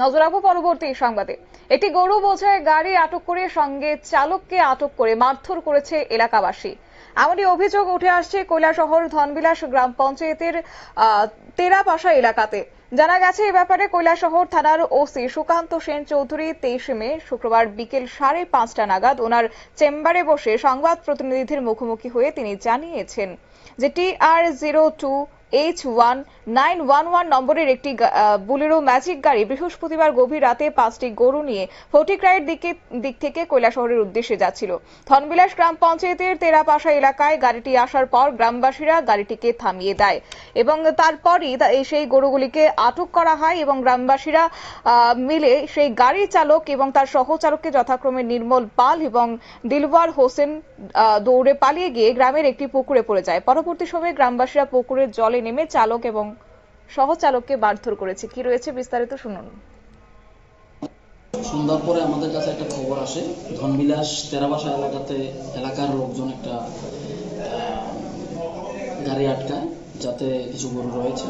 নজর রাখব পরবর্তী সংবাদে। একটি গরু বোঝায় গাড়ি আটক করে সঙ্গে চালককে আটক করে মারধর করেছে এলাকাবাসী। এমনই অভিযোগ উঠে আসছে কৈলাসহর ধনবিলাস গ্রাম পঞ্চায়েতের তেরাপাশা এলাকাতে। জানা গেছে, এ ব্যাপারে কৈলাসহর থানার ওসি সুকান্ত সেন চৌধুরী তেইশে মে, শুক্রবার বিকেল সাড়ে পাঁচটা নাগাদ ওনার চেম্বারে বসে সংবাদ প্রতিনিধিদের মুখোমুখি হয়ে তিনি জানিয়েছেন যে T R zero two H one nine one one নম্বরের একটি বুলেরো ম্যাজিক গাড়ি বৃহস্পতিবার গভীর রাতে পাঁচটি গরু নিয়ে ফটিকরায়ের দিকে, দিক থেকে কৈলাসহরের উদ্দেশ্যে যাচ্ছিল। ধনবিলাস গ্রাম পঞ্চায়েতের তেরাপাশা এলাকায় গাড়িটি আসার পর গ্রামবাসীরা গাড়িটিকে থামিয়ে দেয় এবং তারপরই সেই গরুগুলিকে আটক করা হয় এবং গ্রামবাসীরা মিলে সেই গাড়ি চালক এবং তার সহচালককে যথাক্রমে নির্মল পাল এবং দিলওয়ার হোসেন দৌড়ে পালিয়ে গিয়ে গ্রামের একটি পুকুরে পড়ে যায়। পরবর্তী সময়ে গ্রামবাসীরা পুকুরের জলে নেমে চালক এবং সহচালককে মারধর করেছে। কি রয়েছে বিস্তারিত শুনুন। সন্ধ্যার পরে আমাদের কাছে একটা খবর আসে। ধনবিলাস তেরাবাসা এলাকাতে এলাকার লোকজন একটা গাড়ি আটকায়, যাতে কিছু গরু রয়েছে।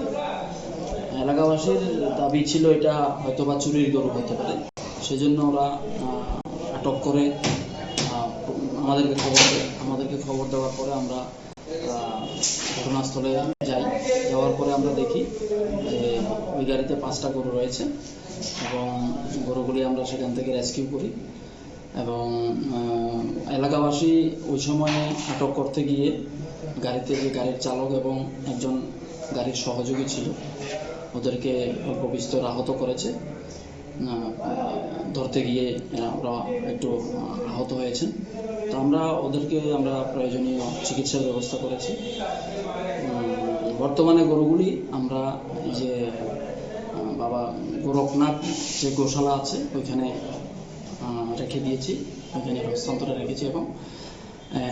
এলাকাবাসীর দাবি ছিল এটা হয়তো বা চুরির গরু হতে পারে। সেজন্য ওরা আটক করে আমাদেরকে খবর আমাদেরকে খবর দেওয়ার পরে আমরা ঘটনাস্থলে যাই। যাওয়ার পরে আমরা দেখি যে ওই গাড়িতে পাঁচটা গরু রয়েছে এবং গরুগুলি আমরা সেখান থেকে রেস্কিউ করি এবং এলাকাবাসী ওই সময়ে আটক করতে গিয়ে গাড়িতে যে গাড়ির চালক এবং একজন গাড়ির সহযোগী ছিল, ওদেরকে অল্প বিস্তর আহত করেছে। ধরতে গিয়ে ওরা একটু আহত হয়েছেন। তো আমরা ওদেরকে আমরা প্রয়োজনীয় চিকিৎসার ব্যবস্থা করেছি। বর্তমানে গরুগুলি আমরা যে বাবা গোরখনাথ যে গোশালা আছে ওইখানে রেখে দিয়েছি। ওইখানে হস্তান্তরে রেখেছি এবং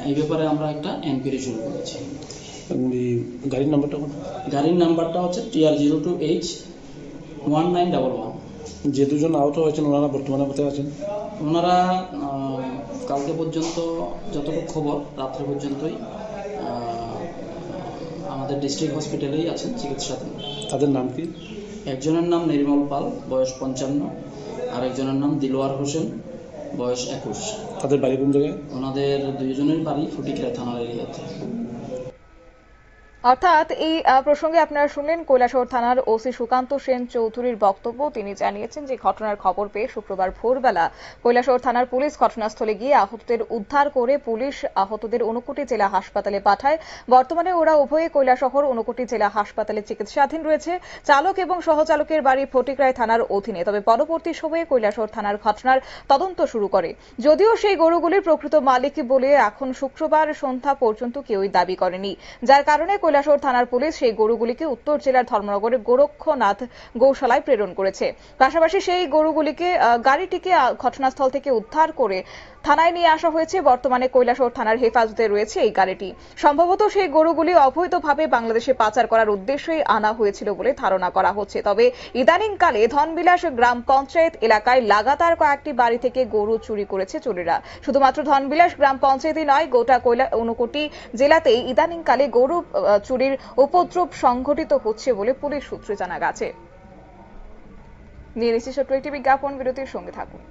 এই ব্যাপারে আমরা একটা এনকোয়ারি শুরু করেছি। গাড়ির নাম্বারটা গাড়ির নাম্বারটা হচ্ছে TR zero two H one nine double one. যে দুজন আহত হয়েছেন ওনারা বর্তমানে কোথায় আছেন? ওনারা কালকে পর্যন্ত যতটুকু খবর রাত্রে পর্যন্তই আমাদের ডিস্ট্রিক্ট হসপিটালেই আছেন চিকিৎসাধীন। তাদের নাম কি? একজনের নাম নির্মল পাল বয়স পঞ্চান্ন। আর একজনের নাম দিলোয়ার হোসেন বয়স একুশ। তাদের বাড়ি কোন জায়গায়? ওনাদের দুইজনের বাড়ি ফটিকরা থানার এরিয়াতে। অর্থাৎ এই প্রসঙ্গে আপনারা শুনলেন কৈলাসহর থানার ওসি সুকান্ত সেন চৌধুরীর বক্তব্য। তিনি জানিয়েছেন যে ঘটনার খবর পেয়ে শুক্রবার ভোরবেলা কৈলাসহর থানার পুলিশ ঘটনাস্থলে গিয়ে আহতদের উদ্ধার করে পুলিশ আহতদের ঊনকোটি জেলা হাসপাতালে পাঠায়। বর্তমানে ওরা উভয়ে কৈলাসহর ঊনকোটি জেলা হাসপাতালে চিকিৎসাধীন রয়েছে। চালক এবং সহচালকের বাড়ি ফটিকরায় থানার অধীনে। তবে পরবর্তী সময়ে কৈলাসহর থানার ঘটনার তদন্ত শুরু করে। যদিও সেই গরুগুলির প্রকৃত মালিক বলে এখন শুক্রবার সন্ধ্যা পর্যন্ত কেউই দাবি করেনি। যার কারণে কৈলাসহর থানার পুলিশ সেই গরুগুলিকে উত্তর জেলার ধর্মনগরের গোরক্ষনাথ গৌশালায় প্রেরণ করেছে। পাশাপাশি সেই গরুগুলিকে গাড়িটিকে ঘটনাস্থল থেকে উদ্ধার করে থানায় নিয়ে আসা হয়েছে। বর্তমানে কৈলাসহর থানার হেফাজতে রয়েছে এই গাড়িটি। সম্ভবত সেই গরুগুলি অবৈধভাবে বাংলাদেশে পাচার করার উদ্দেশ্যেই আনা হয়েছিল বলে ধারণা করা হচ্ছে। তবে ইদানিংকালে ধনবিলাস গ্রাম পঞ্চায়েত এলাকায় লাগাতার কয়েকটি বাড়ি থেকে গরু চুরি করেছে চোরেরা। শুধুমাত্র ধনবিলাস গ্রাম পঞ্চায়েতই নয়, গোটা কৈলা ঊনকোটি জেলাতেই ইদানিংকালে গরু চুরির উপদ্রব সংঘটিত হচ্ছে বলে পুলিশ সূত্রে জানা গেছে। নিয়ে নিচ্ছি ছোট্ট একটি বিজ্ঞাপন, বিরতির সঙ্গে থাকুন।